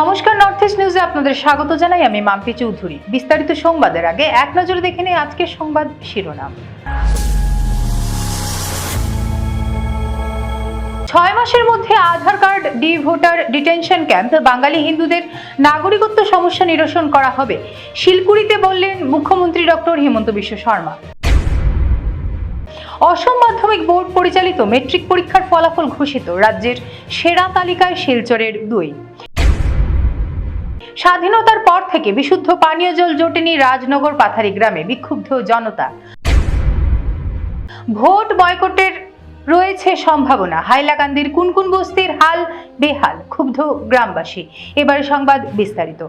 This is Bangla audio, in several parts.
নমস্কার নর্থ ইস্ট নিউজে আপনাদের স্বাগত জানাই। আমি মাম্পি চৌধুরী। বিস্তারিত সংবাদের আগে এক নজরে দেখে নিই আজকের সংবাদ শিরোনাম। ছয় মাসের মধ্যে Aadhaar card, D voter detention camp, বাঙালি হিন্দুদের নাগরিকত্ব সমস্যা নিরসন করা হবে। শিলকুড়িতে বললেন মুখ্যমন্ত্রী ডক্টর হিমন্ত বিশ্ব শর্মা। অসম মাধ্যমিক বোর্ড পরিচালিত মেট্রিক পরীক্ষার ফলাফল ঘোষিত। রাজ্যের সেরা তালিকায় শিলচরের দুই। স্বাধীনতার পর থেকে বিশুদ্ধ পানীয় জল জোটেনি রাজনগর পাথারি গ্রামে, বিক্ষুব্ধ জনতা। ভোট বয়কটের রয়েছে সম্ভাবনা। হাইলাকান্দির কুনকুন বস্তির হাল বেহাল, ক্ষুব্ধ গ্রামবাসী। এবারে সংবাদ বিস্তারিত।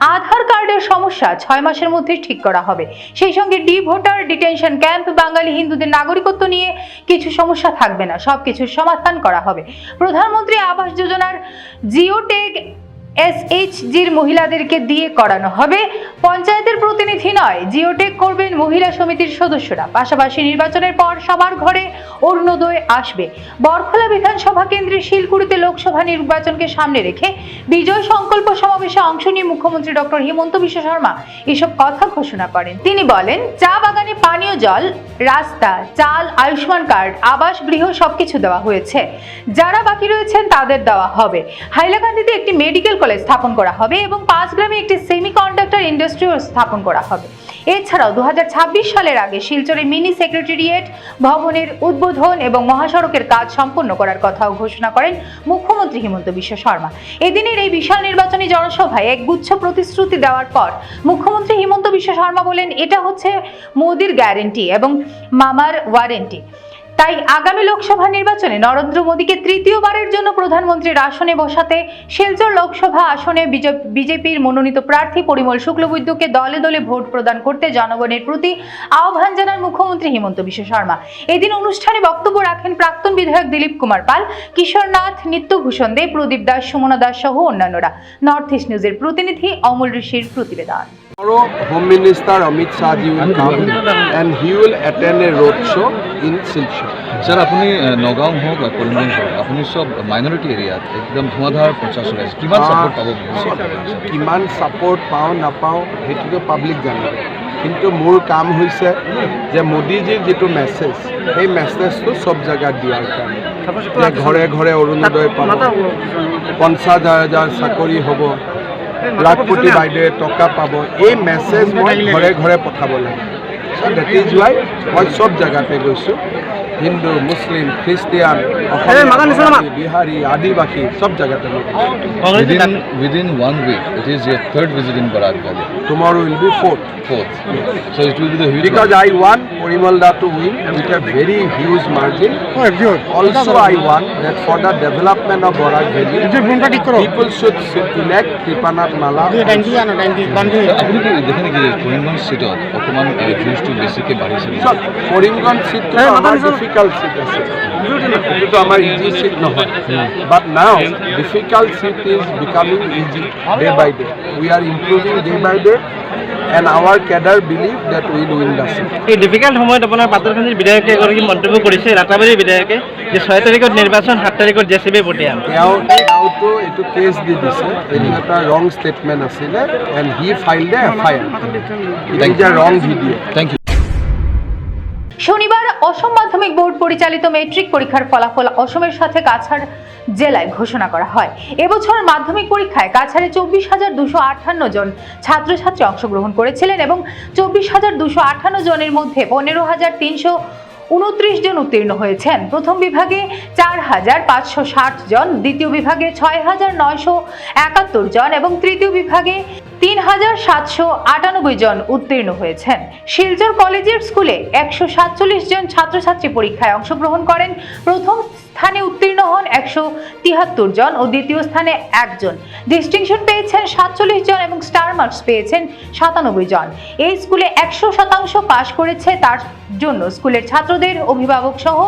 আধার কার্ডের সমস্যা ছয় মাসের মধ্যে ঠিক করা হবে। সেই সঙ্গে ডি ভোটার ডিটেনশন ক্যাম্প, বাঙালি হিন্দুদের নাগরিকত্ব নিয়ে কিছু সমস্যা থাকবে না, সবকিছুর সমাধান করা হবে। প্রধানমন্ত্রী আবাস যোজনার জিওটেক এসএইচজির মহিলাদেরকে দিয়ে করানো হবে। পঞ্চায়েতের প্রতিনিধি নয়, জিওটেক করবেন মহিলা সমিতির সদস্যরা। পাশাপাশি নির্বাচনের পর সবার ঘরে অরুণোদয় আসবে। বরখলা বিধানসভা কেন্দ্রের শিলকুড়িতে লোকসভা নির্বাচনকে সামনে রেখে বিজয় সংকল্প সমাবেশে অংশ নিয়ে মুখ্যমন্ত্রী ডক্টর হিমন্ত বিশ্ব শর্মা এসব কথা ঘোষণা করেন। তিনি বলেন, চা বাগানে পানীয় জল, রাস্তা, চাল, আয়ুষ্মান কার্ড, আবাস গৃহ সবকিছু দেওয়া হয়েছে। যারা বাকি রয়েছেন তাদের দেওয়া হবে। হাইলাকান্দিতে একটি মেডিকেল কলেজ স্থাপন করা হবে এবং পাঁচগ্রামে একটি সেমিকন্ডাক্টর ইন্ডাস্ট্রিও স্থাপন করা হবে। এছাড়াও দুহাজার ছাব্বিশ সালের আগে শিলচরে মিনি সেক্রেটারিয়েট ভবনের উদ্বোধন এবং মহাসড়কের কাজ সম্পন্ন করার কথাও ঘোষণা করেন মুখ্যমন্ত্রী হিমন্ত বিশ্ব শর্মা। এদিনের এই বিশাল নির্বাচনী জনসভায় এক গুচ্ছ প্রতিশ্রুতি দেওয়ার পর মুখ্যমন্ত্রী হিমন্ত বিশ্ব শর্মা বলেন, এটা হচ্ছে মোদির গ্যারেন্টি এবং মামার ওয়ারেন্টি তাই আগামী লোকসভা নির্বাচনে নরেন্দ্র মোদীকে তৃতীয়বারের জন্য প্রধানমন্ত্রীর আসনে বসাতে শিলচর লোকসভা আসনে বিজেপির মনোনীত প্রার্থী পরিমল শুক্লবৈদ্যকে দলে দলে ভোট প্রদান করতে জনগণের প্রতি আহ্বান জানান মুখ্যমন্ত্রী হিমন্ত বিশ্ব শর্মা। এদিন অনুষ্ঠানে বক্তব্য রাখেন প্রাক্তন বিধায়ক দিলীপ কুমার পাল কিশোরনাথ নিত্যভূষণ দে প্রদীপ দাস সুমনা দাস সহ অন্যান্যরা। নর্থ ইস্ট নিউজের প্রতিনিধি অমল ঋষির প্রতিবেদন। Tomorrow, Home Minister Amit Shah will come and he will attend a road show in Silchar. Sir আপুনি নগাঁও হওক কৰিমগঞ্জ হওক আপুনি চব মাইনৰিটি এৰিয়াত একদম ধোঁৱাধাৰ প্ৰচাৰ চলাইছে কিমান ছাপোৰ্ট পাব? কিমান ছাপোৰ্ট পাওঁ নাপাওঁ সেইটোতো পাব্লিক জানে। কিন্তু মোৰ কাম হৈছে যে মোদীজীৰ যিটো মেছেজ সেই মেছেজটো চব জেগাত দিয়াৰ কাৰণে যে ঘৰে ঘৰে অৰুণোদয় পাব। পঞ্চাছ হাজাৰ চাকৰি হ'ব। লাখপতি বাইদেৱে টকা পাব। এই মেছেজ মই ঘৰে ঘৰে পঠাব লাগে। চ' ইজ ৱাই মই চব জেগাতে গৈছোঁ। হিন্দু মুছলিম খ্ৰীষ্টিয়ান অসমীয়া, বিহাৰী আদিবাসী চব জেগাতে Within, within one week, it is your third visit in Barak Valley, tomorrow will be fourth. fourth. So it will be the huge. Because I want Porimal Da to win with a very huge margin. Also, I want that for the development of Barak Valley, people should elect Kripanath Mala. আপুনি কি দেখে নেকি যে কৰিমগঞ্জ চিটত অকণমান ভিউজটো বাঢ়িছে নেকি? So, আছে এইটোতো আমাৰ ইজি চিট নহয় but now difficult seat is becoming easy day by day we are improving day by day and our cadre believe that will win the seat এই ডিফিকাল্ট সময়ত আপোনাৰ পাতলখানীৰ বিধায়কে এগৰাকী মন্তব্য কৰিছে ৰাতাবাৰীৰ বিধায়কে যে ছয় তাৰিখত নিৰ্বাচন সাত তাৰিখত জে চি বি পঠিয়াম তেওঁ তেওঁতো এইটো কেছ দি দিছে। এইটো এটা ৰং ষ্টেটমেণ্ট আছিলে and he file a F I R it is a wrong video' Thank you. শনিবার অসম মাধ্যমিক বোর্ড পরিচালিত মেট্রিক পরীক্ষার ফলাফল অসমের সাথে কাছাড় জেলায় ঘোষণা করা হয়। এবছর মাধ্যমিক পরীক্ষায় কাছাড়ে চব্বিশ হাজার দুশো আটান্ন জন ছাত্রছাত্রী অংশগ্রহণ করেছিলেন এবং চব্বিশ হাজার দুশো আটান্ন জনের মধ্যে পনেরো হাজার তিনশো উনত্রিশ জন উত্তীর্ণ হয়েছেন। প্রথম বিভাগে চার হাজার পাঁচশো ষাট জন, দ্বিতীয় বিভাগে ছয় হাজার নয়শো একাত্তর জন এবং তৃতীয় বিভাগে তিন হাজার সাতশো আটানব্বই জন উত্তীর্ণ হয়েছেন। শিলচর কলেজের স্কুলে একশো সাতচল্লিশ জন ছাত্রছাত্রী পরীক্ষায় অংশগ্রহণ করেন। প্রথম স্থানে উত্তীর্ণ হন একশো তিহাত্তর জন ও দ্বিতীয় স্থানে একজন। ডিস্টিংশন পেয়েছেন সাতচল্লিশ জন এবং স্টার মার্কস পেয়েছেন সাতানব্বই জন। এই স্কুলে একশো শতাংশ পাশ করেছে তার জন্য স্কুলের ছাত্রদের অভিভাবক সহ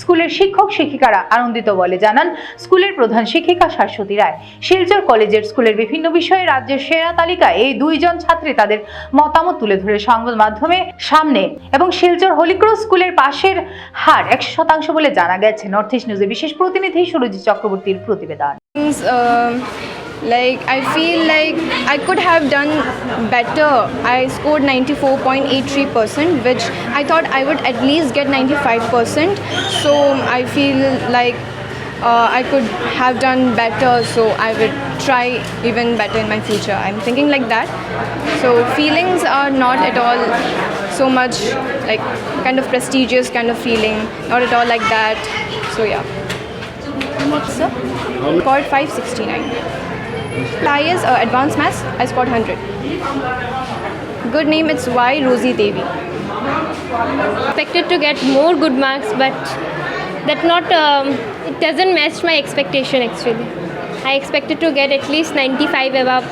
স্কুলের শিক্ষক শিক্ষিকারা আনন্দিত বলে জানান স্কুলের প্রধান শিক্ষিকা শাশ্বতী রায়। শিলচর কলেজের স্কুলের বিভিন্ন বিষয়ে রাজ্যের সেরা তালিকায় এই দুইজন ছাত্রী তাদের মতামত তুলে ধরে সংবাদ মাধ্যমে সামনে। এবং শিলচর হলিক্রস স্কুলের পাশের হার একশো শতাংশ বলে জানা গেছে। নর্থ ইস্ট নিউজের বিশেষ প্রতিনিধি সুরজিৎ চক্রবর্তীর প্রতিবেদন। Um like, i feel like i could have done better. I scored 94.83% which i thought i would at least get 95% so, i feel like uh, i could have done better so i would try even better in my future. I'm thinking like that. So feelings are not at all so much like kind of prestigious kind of feeling. Not at all like that. So yeah. So, scored 569. Highest uh, advanced maths, I scored 100. Good name, it's Y Rosie Devi. expected to get more good marks but that not um, it doesn't match my expectation actually i expected to get at least 95 above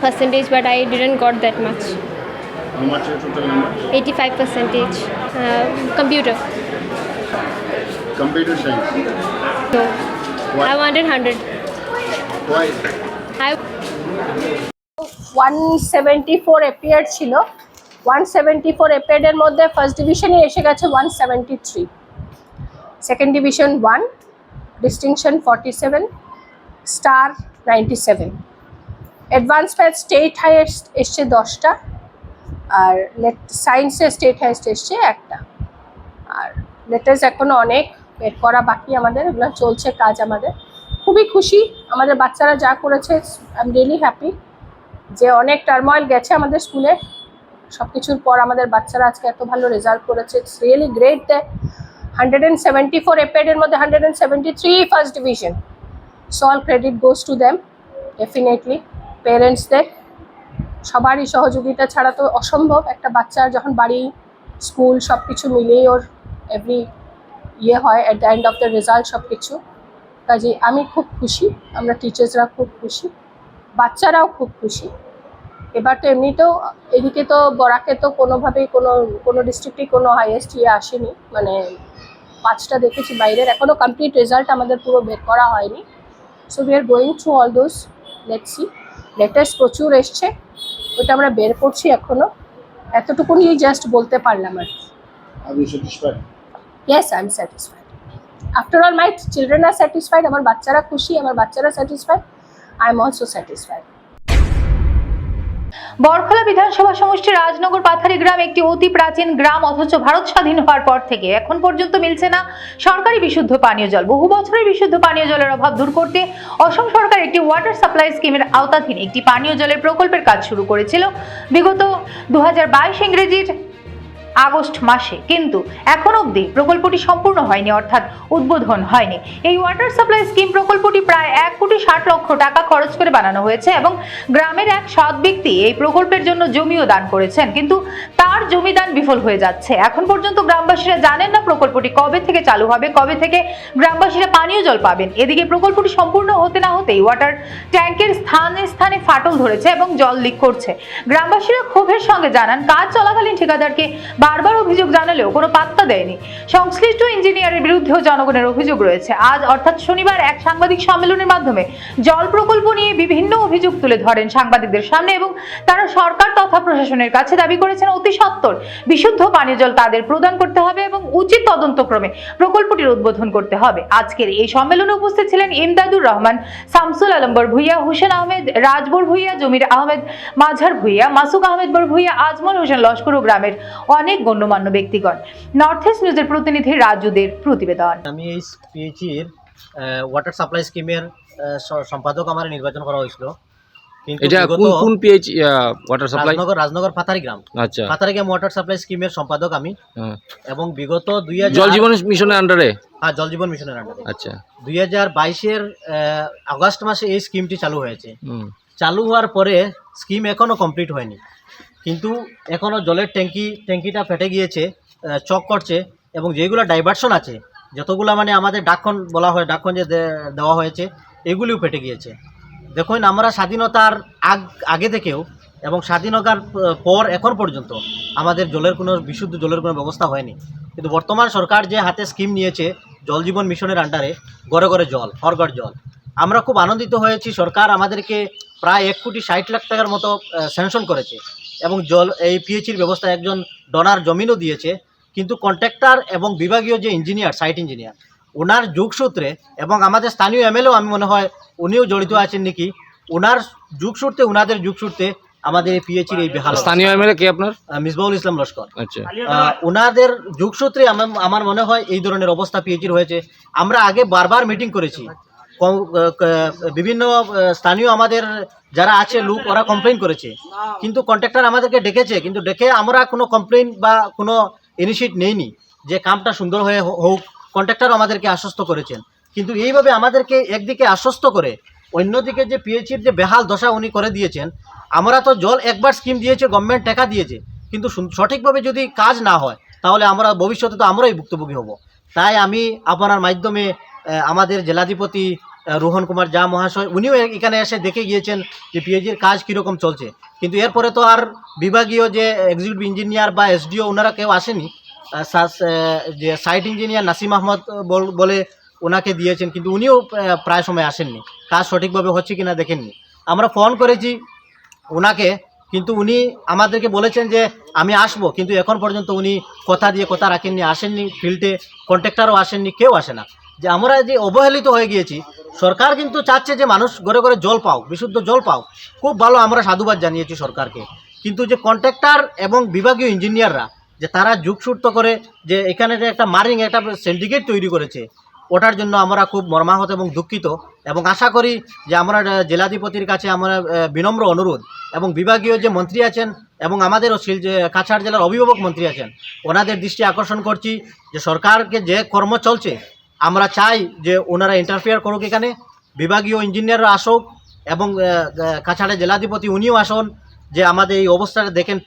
percentage but i didn't got that much How much is total number? 85 percentage uh, computer Computer science. no What? i wanted 100 Why? i one seventy four appear ছিল ওয়ান সেভেন্টি ফোর এপিয়ারের মধ্যে ফার্স্ট ডিভিশনে এসে গেছে one seventy three second division one distinction forty seven star ninety seven advance math state highest এসছে দশটা, আর সায়েন্সে স্টেট হাইয়েস্ট এসছে একটা। আর লেটেস্ট এখনও অনেক, বের করা বাকি আমাদের, এগুলো চলছে কাজ আমাদের। খুবই খুশি, আমাদের বাচ্চারা যা করেছে আই এম রিয়েলি হ্যাপি যে অনেক টার্ময়েল গেছে আমাদের স্কুলে সব কিছুর পর আমাদের বাচ্চারা আজকে এত ভালো রেজাল্ট করেছে it's really great the hundred and seventy four এপেডের মধ্যে hundred and seventy three first division so all credit goes to them definitely পেরেন্টসদের সবারই সহযোগিতা ছাড়া তো অসম্ভব। একটা বাচ্চার যখন বাড়ি, স্কুল সব কিছু মিলিয়ে ওর এভরি ইয়ে হয় at the end of the result সব কিছু কাজে আমি খুব খুশি, আমরা টিচার্সরা খুব খুশি, বাচ্চারাও খুব খুশি। এবার তো এমনিতেও এদিকে তো বরাকে তো কোনোভাবেই কোনো কোনো ডিস্ট্রিক্টেই কোনো হাইয়েস্ট ইয়ে আসেনি। মানে পাঁচটা দেখেছি বাইরের। এখনও কমপ্লিট রেজাল্ট আমাদের পুরো বের করা হয়নি। So we are going through all those let's see latest প্রচুর এসছে। ওটা আমরা বের করছি এখনও এতটুকুনি জাস্ট বলতে পারলাম আর? Yes I am satisfied after all my children are satisfied আমার বাচ্চারা খুশি আমার বাচ্চারা satisfied I am also satisfied Barkhola বিধানসভা সমষ্টি রাজনগর পাথারি গ্রাম একটি অতি প্রাচীন গ্রাম, অথচ ভারত স্বাধীন হওয়ার পর থেকে এখন পর্যন্ত মিলছে না সরকারি বিশুদ্ধ পানীয় জল। বহু বছরের বিশুদ্ধ পানীয় জলের অভাব দূর করতে অসম সরকার একটি ওয়াটার সাপ্লাই স্কিমের আওতাধীন একটি পানীয় জলের প্রকল্পের কাজ শুরু করেছিল। বিগত দু ইংরেজির আগস্ট মাসে। কিন্তু এখন অবধি প্রকল্পটি সম্পূর্ণ হয়নি, অর্থাৎ উদ্বোধন হয়নি। এই ওয়াটার সাপ্লাই স্কিম প্রকল্পটি প্রায় এক কোটি ষাট লক্ষ টাকা খরচ করে বানানো হয়েছে এবং গ্রামের এক সৎ ব্যক্তি এই প্রকল্পের জন্য জমিও দান করেছেন। কিন্তু তার জমি দান বিফল হয়ে যাচ্ছে। এখন পর্যন্ত গ্রামবাসীরা জানেন না প্রকল্পটি কবে থেকে চালু হবে, কবে থেকে গ্রামবাসীরা পানীয় জল পাবেন। এদিকে প্রকল্পটি সম্পূর্ণ হতে না হতেই ওয়াটার ট্যাঙ্কের স্থানে স্থানে ফাটল ধরেছে এবং জল লিক করছে। গ্রামবাসীরা ক্ষোভের সঙ্গে জানান, কাজ চলাকালীন ঠিকাদারকে বারবার অভিযোগ জানালেও কোনো পাত্তা দেয়নি। সংশ্লিষ্ট ইঞ্জিনিয়ারের বিরুদ্ধেও জনগণের অভিযোগ রয়েছে। আজ অর্থাৎ শনিবার এক সাংবাদিক সম্মেলনের মাধ্যমে জল প্রকল্প নিয়ে বিভিন্ন অভিযোগ তুলে ধরেন সাংবাদিকদের সামনে এবং তারা সরকার তথা প্রশাসনের কাছে দাবি করেছেন অতি সত্বর। বিশুদ্ধ পানীয় জল তাদের প্রদান করতে হবে এবং উচিত তদন্তক্রমে প্রকল্পটির উদ্বোধন করতে হবে। আজকের এই সম্মেলনে উপস্থিত ছিলেন ইমদাদুর রহমান, শামসুল আলম্বর ভুইয়া, হুসেন আহমেদ, রাজবর ভুইয়া, জমির আহমেদ মাঝার ভুইয়া, মাসুক আহমেদ বর ভুইয়া আজমল হোসেন লস্কর ও গ্রামের অনেক গণ্যমান্য ব্যক্তিগণ। নর্থ ইস্ট নিউজের প্রতিনিধি রাজুদের প্রতিবেদন। আমি এই পিএইচির ওয়াটার সাপ্লাই স্কিমের সম্পাদক আমার নির্বাচন করা হয়েছিল। এটা কোন কোন PH water supply Rajnagar Rajnagar Pathari গ্রাম। আচ্ছা। পাথারি গ্রাম ওয়াটার সাপ্লাই স্কিমের সম্পাদক আমি। হ্যাঁ। এবং বিগত দুই জল জীবন মিশনের আন্ডারে হ্যাঁ জল জীবন মিশনের আন্ডারে আচ্ছা। দুই হাজার বাইশের আগস্ট মাসে এই স্কিমটি চালু হয়েছে। চালু হওয়ার পরে স্কিম এখনও কমপ্লিট হয়নি। কিন্তু এখনও জলের ট্যাঙ্কি, ট্যাঙ্কিটা ফেটে গিয়েছে চক করছে এবং যেগুলো ডাইভারশন আছে, যতগুলো মানে আমাদের ডাকখন বলা হয় ডাকখন যে দেওয়া হয়েছে, এগুলিও ফেটে গিয়েছে। দেখুন, আমরা স্বাধীনতার আগ আগে থেকেও এবং স্বাধীনতার পর এখন পর্যন্ত আমাদের জলের কোনো বিশুদ্ধ জলের কোনো ব্যবস্থা হয়নি। কিন্তু বর্তমান সরকার যে হাতে স্কিম নিয়েছে, জল জীবন মিশনের আন্ডারে ঘরে ঘরে জল হরঘর জল, আমরা খুব আনন্দিত হয়েছি সরকার আমাদেরকে প্রায় এক কোটি ষাট লাখ টাকার মতো স্যাংশন করেছে। এবং জল এই পিএইচির ব্যবস্থা একজন ডোনার জমিনও দিয়েছে কিন্তু কন্ট্রাক্টর এবং বিভাগীয় যে ইঞ্জিনিয়ার সাইট ইঞ্জিনিয়ার ওনার যুগসূত্রে এবং আমাদের স্থানীয় এমএলএও আমি মনে হয় উনিও জড়িত আছেন নাকি ওনার যুগসূত্রে ওনাদের যুগসূত্রে আমাদের এই পিএইচির এই বেহাল স্থানীয় এমএলএ কে আপনার? মিসবাউল ইসলাম লস্কর। আচ্ছা। ওনাদের যুগসূত্রে আমার আমার মনে হয় এই ধরনের অবস্থা পিএইচির হয়েছে। আমরা আগে বারবার মিটিং করেছি। বিভিন্ন স্থানীয় আমাদের যারা আছে লোক, ওরা কমপ্লেন করেছে। কিন্তু কন্ট্রাক্টর আমাদেরকে ডেকেছে, কিন্তু ডেকে আমরা কোনো কমপ্লেন বা কোনো ইনিশিয়েট নেইনি যে কামটা সুন্দর হয়ে হোক। কন্ট্রাক্টর আমাদেরকে আশ্বস্ত করেছেন। কিন্তু এইভাবে আমাদেরকে একদিকে আশ্বস্ত করে, অন্যদিকে যে পিএইচির যে বেহাল দশা উনি করে দিয়েছেন, আমরা তো জল একবার স্কিম দিয়েছে গভর্নমেন্ট টাকা দিয়েছে। কিন্তু সঠিকভাবে যদি কাজ না হয়, তাহলে আমরা ভবিষ্যতে তো আমরাই ভুক্তভোগী হব। তাই আমি আপনার মাধ্যমে আমাদের জেলাধিপতি রোহন কুমার জা মহাশয়, উনিও এখানে এসে দেখে গিয়েছেন যে পিএইচির কাজ কীরকম চলছে। কিন্তু এরপরে তো আর বিভাগীয় যে এক্সিকিউটিভ ইঞ্জিনিয়ার বা এসডিও ওনারা কেউ আসেনি। যে সাইট ইঞ্জিনিয়ার নাসিম আহমদ বলে ওনাকে দিয়েছেন, কিন্তু উনিও প্রায় সময় আসেননি। কাজ সঠিকভাবে হচ্ছে কিনা দেখেননি। আমরা ফোন করেছি ওনাকে, কিন্তু উনি আমাদেরকে বলেছেন যে আমি আসব, কিন্তু এখন পর্যন্ত উনি কথা দিয়ে কথা রাখেননি, আসেননি ফিল্ডে কন্ট্রাক্টরও আসেননি, কেউ আসে না। যে আমরা যে অবহেলিত হয়ে গিয়েছি, সরকার কিন্তু চাচ্ছে যে মানুষ ঘরে ঘরে জল পাও, বিশুদ্ধ জল পাও। খুব ভালো আমরা সাধুবাদ জানিয়েছি সরকারকে। কিন্তু যে কন্ট্রাক্টর এবং বিভাগীয় ইঞ্জিনিয়াররা যে তারা যুগসূর্ত করে যে এখানে যে একটা মারিং, একটা সিন্ডিকেট তৈরি করেছে, ওটার জন্য আমরা খুব মর্মাহত এবং দুঃখিত এবং আশা করি যে আমরা জেলাধিপতির কাছে আমরা বিনম্র অনুরোধ এবং বিভাগীয় যে মন্ত্রী আছেন এবং আমাদেরও শিল কাছাড় জেলার অভিভাবক মন্ত্রী আছেন, ওনাদের দৃষ্টি আকর্ষণ করছি যে সরকারকে যে কর্ম চলছে আমরা চাই যে ওনারা ইন্টারফেয়ার করুক এখানে বিভাগীয় ইঞ্জিনিয়াররা আসুক এবং কাছাড়ের জেলাধিপতি উনিও আসুন যে আমাদের এই অবস্থাটা দেখেন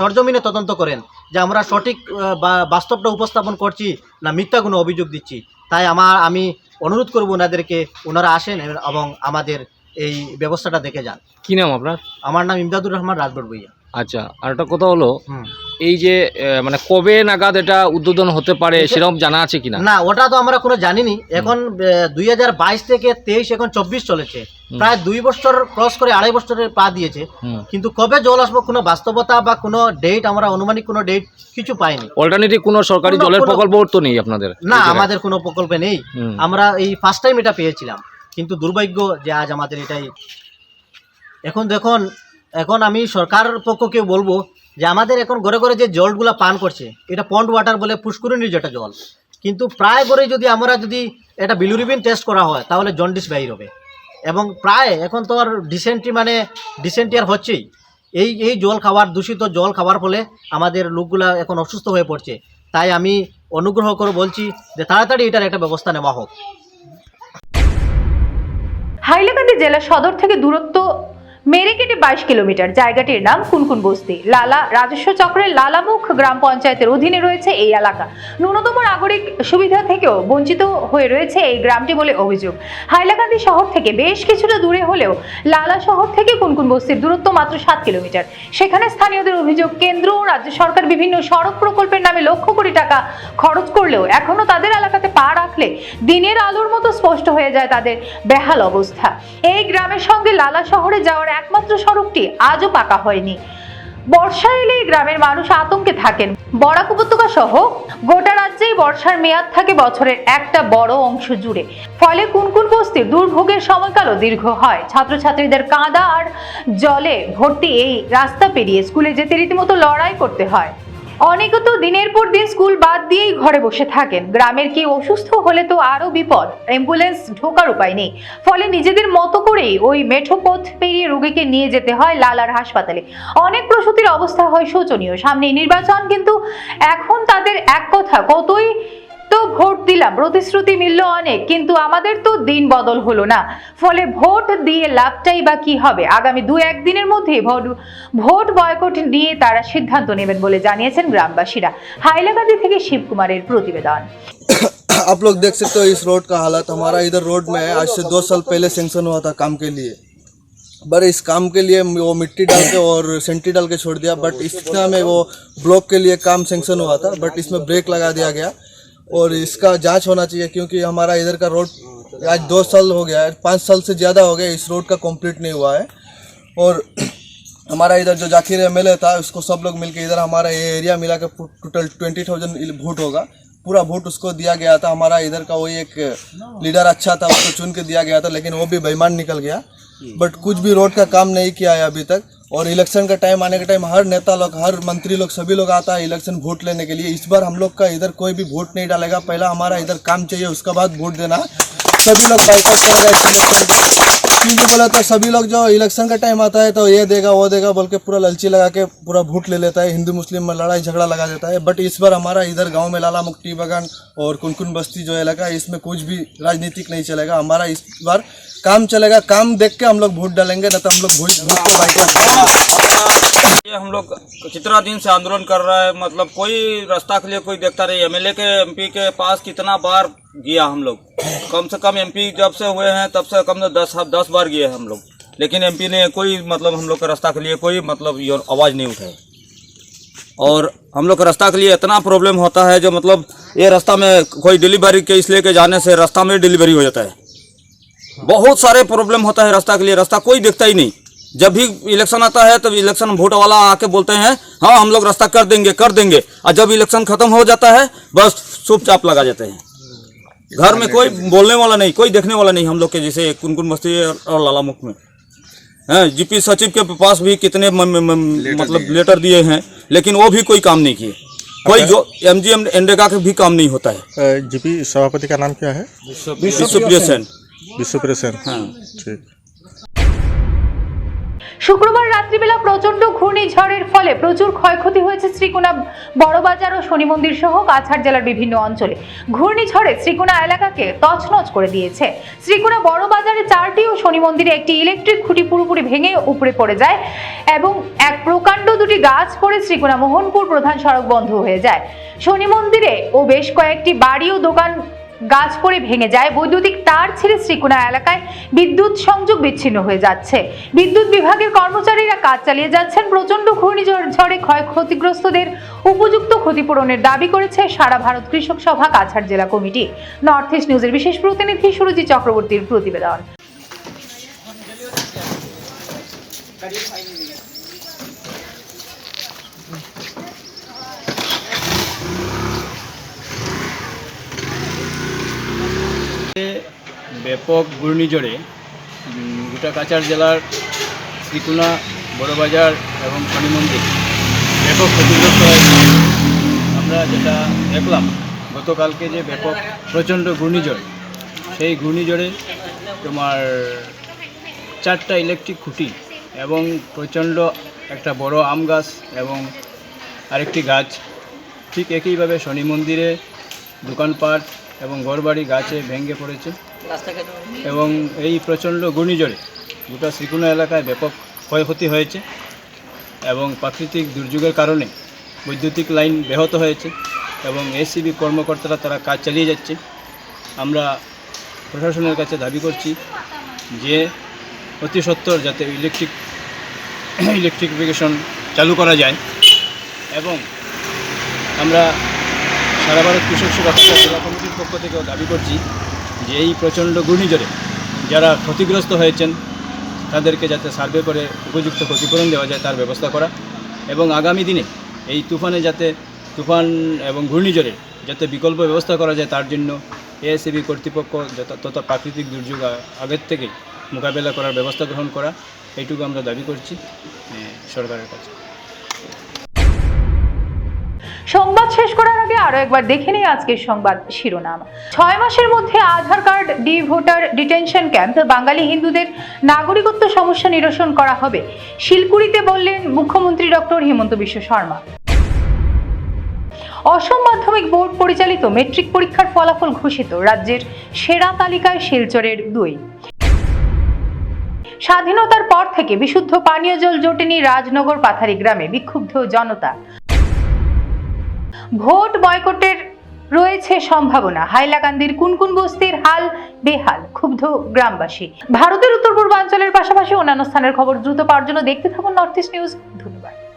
সরজমিনে তদন্ত করেন যে আমরা সঠিক বা বাস্তবটা উপস্থাপন করছি না মিথ্যা কোনো অভিযোগ দিচ্ছি। তাই আমার আমি অনুরোধ করব ওনাদেরকে ওনারা আসেন এবং আমাদের এই ব্যবস্থাটা দেখে যান। কি নাম আপনার? আমার নাম ইমদাদুর রহমান রাজবর ভইয়া। আচ্ছা আর একটা কথা হলো এই যে মানে কবে নাগাদ এটা উদ্বোধন হতে পারে সেরকম জানা আছে কিনা? না ওটা তো আমরা কোনো জানিনি। এখন দুই হাজার বাইশ থেকে তেইশ এখন চব্বিশ চলেছে। প্রায় দুই বছর ক্রস করে আড়াই বছরের পা দিয়েছে। কিন্তু কবে জল আসব কোনো বাস্তবতা বা কোনো ডেট আমরা অনুমানিক কোনো ডেট কিছু পাইনি। অল্টারনেটিভ কোনো সরকারি জলের প্রকল্প তো নেই আপনাদের না আমাদের কোনো প্রকল্পে নেই। আমরা এই ফার্স্ট টাইম এটা পেয়েছিলাম। কিন্তু দুর্ভাগ্য যে আজ আমাদের এটাই এখন দেখুন এখন আমি সরকার পক্ষকে বলব যে আমাদের এখন ঘরে ঘরে যে জলগুলো পান করছে, এটা পন্ড ওয়াটার বলে পুষ্করিণীর যেটা জল, কিন্তু প্রায় করে যদি আমরা যদি এটা বিলুরিবিন টেস্ট করা হয়, তাহলে জন্ডিস বাইর হবে। এবং প্রায় এখন তো আর ডিসেন্ট্রি মানে ডিসেন্ট্রি আর হচ্ছেই। এই এই জল খাওয়ার, দূষিত জল খাওয়ার ফলে আমাদের লোকগুলা এখন অসুস্থ হয়ে পড়ছে। তাই আমি অনুগ্রহ করে বলছি যে তাড়াতাড়ি এটার একটা ব্যবস্থা নেওয়া হোক। হাইলাকান্দি জেলা সদর থেকে দূরত্ব মেরেকেটে বাইশ কিলোমিটার। জায়গাটির নাম কুনকুন বস্তি। লালা রাজস্ব চক্রের লালামুখ গ্রাম পঞ্চায়েতের অধীনে রয়েছে এই এলাকা। ন্যূনতম নাগরিক সুবিধা থেকেও বঞ্চিত হয়ে রয়েছে এই গ্রামটি বলে অভিযোগ। হাইলাকান্দি শহর থেকে বেশ কিছুটা দূরে হলেও লালা শহর থেকে কুনকুন বস্তির দূরত্ব মাত্র সাত কিলোমিটার। সেখানে স্থানীয়দের অভিযোগ, কেন্দ্র ও রাজ্য সরকার বিভিন্ন সড়ক প্রকল্পের নামে লক্ষ কোটি টাকা খরচ করলেও এখনও তাদের এলাকাতে পা রাখলে দিনের আলোর মতো স্পষ্ট হয়ে যায় তাদের বেহাল অবস্থা। এই গ্রামের সঙ্গে লালা শহরে যাওয়ার একমাত্র সড়কটি আজও পাকা হয়নি। বর্ষা এলে গ্রামের মানুষ আতঙ্কে থাকেন। বরাক উপত্যকা সহ গোটা রাজ্যেই বর্ষার মেয়াদ থাকে বছরের একটা বড় অংশ জুড়ে। ফলে কুনকুন বস্তির দুর্ভোগের সময়কালও দীর্ঘ হয়। ছাত্রছাত্রীদের কাঁদা আর জলে ভর্তি এই রাস্তা পেরিয়ে স্কুলে যেতে রীতিমতো লড়াই করতে হয়। অনেকে তো দিনের পর দিন স্কুল বাদ দিয়েই ঘরে বসে থাকেন। গ্রামের কেউ অসুস্থ হলে তো আরও বিপদ। অ্যাম্বুলেন্স ঢোকার উপায় নেই। ফলে নিজেদের মতো করেই ওই মেঠো পথ পেরিয়ে রোগীকে নিয়ে যেতে হয় লালার হাসপাতালে। অনেক প্রসূতির অবস্থা হয় শোচনীয়। সামনে নির্বাচন, কিন্তু এখন তাদের এক কথা, কতই তো ভোট দিলাম প্রতিশ্রুতি মিলল অনেক কিন্তু আমাদের তো দিন বদল হলো না ফলে ভোট দিয়ে লাভটাই বা কি হবে আগামী দু একদিনের মধ্যে ভোট ভোট বয়কট নিয়ে তারা সিদ্ধান্ত নেবেন বলে জানিয়েছেন গ্রামবাসীরা হাইলাকান্দি থেকে শিবকুমারের প্রতিবেদন आप लोग देख सकते हो इस रोड का हालत हमारा इधर रोड में आज से दो साल पहले सेंक्शन हुआ था काम के लिए पर इस काम के लिए वो मिट्टी डाल के और सेंटी डाल के छोड़ दिया बट इसका में वो ब्लॉक के लिए काम सेंक्शन हुआ था बट इसमें ब्रेक लगा दिया गया और इसका जाँच होना चाहिए क्योंकि हमारा इधर का रोड आज दो साल हो गया है पाँच साल से ज़्यादा हो गया इस रोड का कंप्लीट नहीं हुआ है। और हमारा इधर जो जाकिर एम था उसको सब लोग मिलके इधर हमारा ये एरिया मिला के टोटल ट्वेंटी थाउज़ेंड वोट होगा। पूरा वोट उसको दिया गया था हमारा इधर का वही एक लीडर अच्छा था उसको चुन के दिया गया था लेकिन वो भी बेईमान निकल गया। बट कुछ भी रोड का काम नहीं किया है अभी तक। और इलेक्शन का टाइम आने के टाइम हर नेता लोग, हर मंत्री लोग, सभी लोग आता है इलेक्शन वोट लेने के लिए। इस बार हम लोग का इधर कोई भी वोट नहीं डालेगा। पहला हमारा इधर काम चाहिए, उसके बाद वोट देना। सभी लोग बाइकआउट करेगा इस को बोला तो सभी लोग जो इलेक्शन का टाइम आता है तो ये देगा वो देगा बोल के पूरा ललची लगा के पूरा भूट ले लेता है हिंदू मुस्लिम में लड़ाई झगड़ा लगा देता है। बट इस बार हमारा इधर गाँव में लाला मुक्ति बगान और कुनकुन बस्ती जो इलाका है इसमें कुछ भी राजनीतिक नहीं चलेगा। हमारा इस बार काम चलेगा काम देख के हम लोग वोट डालेंगे न तो हम लोग भूट, ये हम लोग कितना दिन से आंदोलन कर रहा है मतलब कोई रास्ता के लिए कोई देखता नहीं। एमएलए के एमपी के पास कितना बार गया हम लोग? कम से कम एमपी जब से हुए हैं, तब से कम से दस दस बार गए हम लोग। लेकिन एमपी ने कोई मतलब हम लोग के रास्ता के लिए कोई मतलब ये आवाज़ नहीं उठाई। और हम लोग के रास्ता के लिए इतना प्रॉब्लम होता है जो मतलब ये रास्ता में कोई डिलीवरी केस लेके जाने से रास्ता में डिलीवरी हो जाता है। बहुत सारे प्रॉब्लम होता है रास्ता के लिए, रास्ता कोई देखता ही नहीं। जब भी इलेक्शन आता है तब इलेक्शन वोट वाला आके बोलते हैं हाँ हम लोग रास्ता कर देंगे कर देंगे। और जब इलेक्शन खत्म हो जाता है बस चुपचाप लगा जाते हैं। घर में कोई बोलने वाला नहीं कोई देखने वाला नहीं हम लोग के जैसे कुनकुन बस्ती और लालामुख में। हैं जीपी सचिव के पास भी कितने म, म, म, मतलब लेटर दिए हैं लेकिन वो भी कोई काम नहीं किए। कोई जो एम जी एम एनडेगा के भी काम नहीं होता है। जीपी सभापति का नाम क्या है? विश्वप्रिय सेन। विश्वप्रिय सेन। हाँ। ठीक। শুক্রবার রাত্রিবেলা প্রচণ্ড ঘূর্ণিঝড়ের ফলে প্রচুর ক্ষয়ক্ষতি হয়েছে শ্রীকোনা বড়বাজার ও শনি মন্দির সহ কাছাড় জেলার বিভিন্ন অঞ্চলে। ঘূর্ণিঝড়ে শ্রীকোনা এলাকাকে তছনছ করে দিয়েছে। শ্রীকোনা বড়বাজারে চারটি ও শনি মন্দিরে একটি ইলেকট্রিক খুঁটি পুরোপুরি ভেঙে উপরে পড়ে যায় এবং এক প্রকাণ্ড দুটি গাছ পড়ে শ্রীকোনা মোহনপুর প্রধান সড়ক বন্ধ হয়ে যায়। শনি মন্দিরে ও বেশ কয়েকটি বাড়ি ও দোকান গাছ পড়ে ভেঙে যায়। বৈদ্যুতিক তার ছিঁড়ে শ্রীকোনা এলাকায় বিদ্যুৎ সংযোগ বিচ্ছিন্ন হয়ে যাচ্ছে। বিদ্যুৎ বিভাগের কর্মচারীরা কাজ চালিয়ে যাচ্ছেন। প্রচণ্ড ঘূর্ণিঝড় ঝড়ে ক্ষয়ক্ষতিগ্রস্তদের উপযুক্ত ক্ষতিপূরণের দাবি করেছে সারা ভারত কৃষক সভা, কাছাড় জেলা কমিটি। নর্থ ইস্ট নিউজের বিশেষ প্রতিনিধি সুরজিৎ চক্রবর্তীর প্রতিবেদন। ব্যাপক ঘূর্ণিঝড়ে গোটা কাছাড় জেলার শ্রীকুনা বড়বাজার এবং শনি মন্দির ব্যাপক ক্ষতিগ্রস্ত হয়েছে। আমরা যেটা দেখলাম, গতকালকে যে ব্যাপক প্রচণ্ড ঘূর্ণিঝড়, সেই ঘূর্ণিঝড়ে তোমার চারটা ইলেকট্রিক খুঁটি এবং প্রচণ্ড একটা বড় আম গাছ এবং আরেকটি গাছ ঠিক একইভাবে শনি মন্দিরে দোকানপাট এবং ঘরবাড়ি গাছে ভেঙে পড়েছে। এবং এই প্রচণ্ড ঘূর্ণিঝড়ে গোটা শ্রীকুনা এলাকায় ব্যাপক ক্ষয়ক্ষতি হয়েছে এবং প্রাকৃতিক দুর্যোগের কারণে বৈদ্যুতিক লাইন ব্যাহত হয়েছে এবং এসিবি কর্মকর্তারা তারা কাজ চালিয়ে যাচ্ছে। আমরা প্রশাসনের কাছে দাবি করছি যে অতি সত্বর যাতে ইলেকট্রিক ইলেকট্রিফিকেশন চালু করা যায় এবং আমরা সারা ভারত কৃষক সেবা কমিটির পক্ষ থেকেও দাবি করছি যে এই প্রচণ্ড ঘূর্ণিঝড়ে যারা ক্ষতিগ্রস্ত হয়েছেন, তাদেরকে যাতে সার্ভে করে উপযুক্ত ক্ষতিপূরণ দেওয়া যায়, তার ব্যবস্থা করা এবং আগামী দিনে এই তুফানে যাতে তুফান এবং ঘূর্ণিঝড়ে যাতে বিকল্প ব্যবস্থা করা যায়, তার জন্য এএসএবি কর্তৃপক্ষ তথা প্রাকৃতিক দুর্যোগ আগের থেকেই মোকাবেলা করার ব্যবস্থা গ্রহণ করা, এইটুকু আমরা দাবি করছি সরকারের কাছে। সংবাদ শেষ করার আগে আরও একবার দেখে নিই আজকের সংবাদ শিরোনাম। ছয় মাসের মধ্যে Aadhaar card, D voter detention camp, বাঙালি হিন্দুদের নাগরিকত্ব সমস্যা নিরসন করা হবে। শিলকুড়িতে বললেন মুখ্যমন্ত্রী ডক্টর হিমন্ত বিশ্ব শর্মা। অসম মাধ্যমিক বোর্ড পরিচালিত মেট্রিক পরীক্ষার ফলাফল ঘোষিত রাজ্যের সেরা তালিকায় শিলচরের দুই। স্বাধীনতার পর থেকে বিশুদ্ধ পানীয় জল জোটেনি রাজনগর পাথারি গ্রামে বিক্ষুব্ধ জনতা। ভোট বয়কটের রয়েছে সম্ভাবনা। হাইলাকান্দির কোন কোন বস্তির হাল বেহাল, ক্ষুব্ধ গ্রামবাসী। ভারতের উত্তর পূর্বাঞ্চলের পাশাপাশি অন্যান্য স্থানের খবর দ্রুত পাওয়ার জন্য দেখতে থাকুন নর্থ ইস্ট নিউজ ধন্যবাদ।